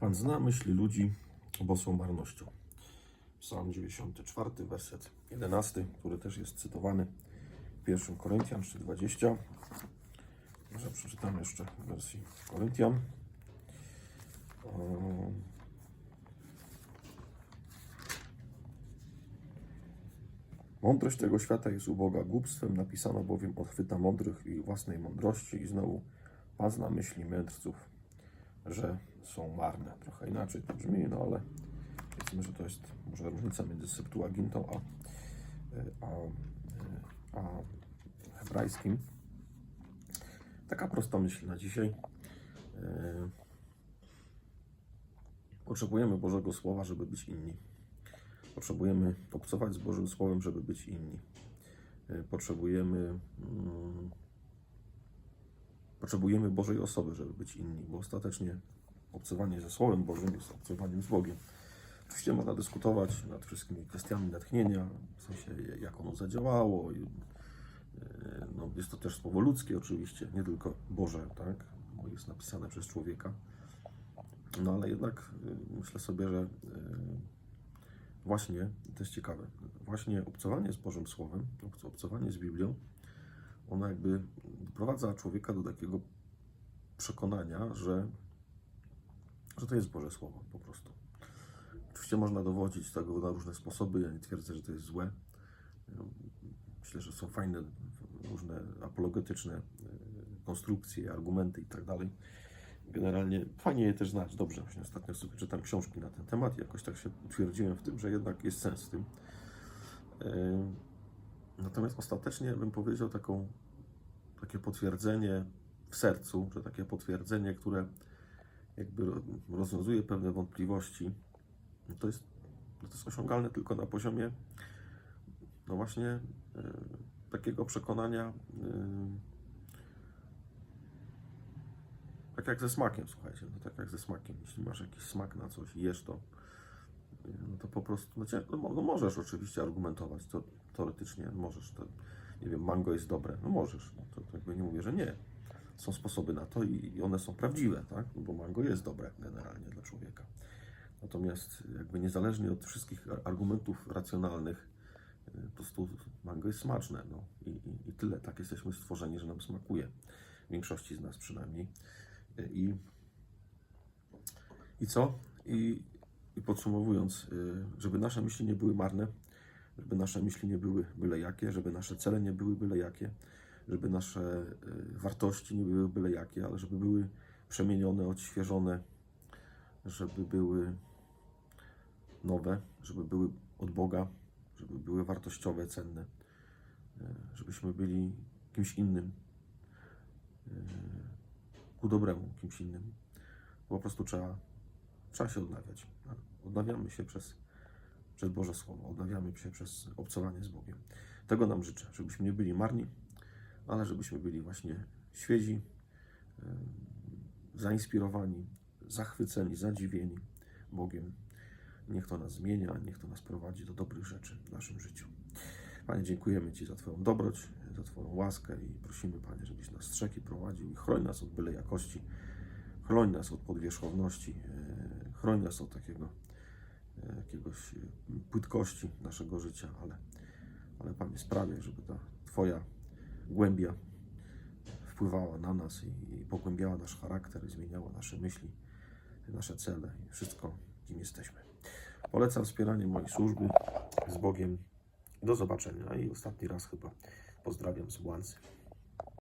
Pan zna myśli ludzi, bo są marnością. Psalm 94, werset 11, który też jest cytowany w 1 Koryntian 3,20. Może przeczytam jeszcze w wersji Koryntian. Um, Mądrość tego świata jest uboga głupstwem, napisano bowiem odchwyta mądrych i własnej mądrości i znowu Pan zna myśli mędrców, że są marne. Trochę inaczej to brzmi, no ale powiedzmy, że to jest może różnica między Septuagintą a, a, a hebrajskim. Taka prosta myśl na dzisiaj. E, Potrzebujemy Bożego Słowa, żeby być inni. Potrzebujemy obcować z Bożym Słowem, żeby być inni. E, Potrzebujemy, mm, potrzebujemy Bożej osoby, żeby być inni, bo ostatecznie obcowanie ze Słowem Bożym jest obcowaniem z Bogiem. Oczywiście można dyskutować nad wszystkimi kwestiami natchnienia, w sensie jak ono zadziałało. E, no, jest to też słowo ludzkie oczywiście, nie tylko Boże, tak? Bo jest napisane przez człowieka. No ale jednak y, myślę sobie, że y, właśnie, to jest ciekawe, właśnie obcowanie z Bożym Słowem, obc- obcowanie z Biblią, ono jakby doprowadza człowieka do takiego przekonania, że, że to jest Boże Słowo po prostu. Oczywiście można dowodzić tego na różne sposoby, ja nie twierdzę, że to jest złe. Myślę, że są fajne, różne apologetyczne y, konstrukcje, argumenty i tak dalej. Generalnie fajnie je też znać, dobrze. Właśnie ostatnio sobie czytam książki na ten temat i jakoś tak się utwierdziłem w tym, że jednak jest sens w tym. Yy, Natomiast ostatecznie bym powiedział taką, takie potwierdzenie w sercu, że takie potwierdzenie, które jakby ro- rozwiązuje pewne wątpliwości, no to jest, no to jest osiągalne tylko na poziomie no właśnie yy, takiego przekonania yy, tak jak ze smakiem, słuchajcie, no tak jak ze smakiem. Jeśli masz jakiś smak na coś i jesz to, no to po prostu, no, no, no możesz oczywiście argumentować, to teoretycznie możesz, to, nie wiem, mango jest dobre, no możesz, no to, to jakby nie mówię, że nie. Są sposoby na to i, i one są prawdziwe, tak, no bo mango jest dobre generalnie dla człowieka. Natomiast jakby niezależnie od wszystkich ar- argumentów racjonalnych, y, po prostu mango jest smaczne, no i, i, i tyle, tak jesteśmy stworzeni, że nam smakuje. Większości z nas przynajmniej. I, i co? I, I podsumowując, y, żeby nasze myśli nie były marne, żeby nasze myśli nie były byle jakie, żeby nasze cele nie były byle jakie, żeby nasze y, wartości nie były byle jakie, ale żeby były przemienione, odświeżone, żeby były nowe, żeby były od Boga, żeby były wartościowe, cenne, y, żebyśmy byli kimś innym y, ku dobremu kimś innym. Po prostu trzeba, trzeba się odnawiać. Odnawiamy się przez, przez Boże Słowo, odnawiamy się przez obcowanie z Bogiem. Tego nam życzę, żebyśmy nie byli marni, ale żebyśmy byli właśnie świezi, zainspirowani, zachwyceni, zadziwieni Bogiem. Niech to nas zmienia, niech to nas prowadzi do dobrych rzeczy w naszym życiu. Panie, dziękujemy Ci za Twoją dobroć, za Twoją łaskę i prosimy, Panie, żebyś nas strzegł i prowadził i chroń nas od byle jakości, chroń nas od podwierzchowności, e, chroń nas od takiego jakiegoś e, płytkości naszego życia, ale, ale Panie, sprawiaj, żeby ta Twoja głębia wpływała na nas i, i pogłębiała nasz charakter, zmieniała nasze myśli, nasze cele i wszystko, kim jesteśmy. Polecam wspieranie mojej służby z Bogiem. Do zobaczenia i ostatni raz chyba pozdrawiam z Błancy.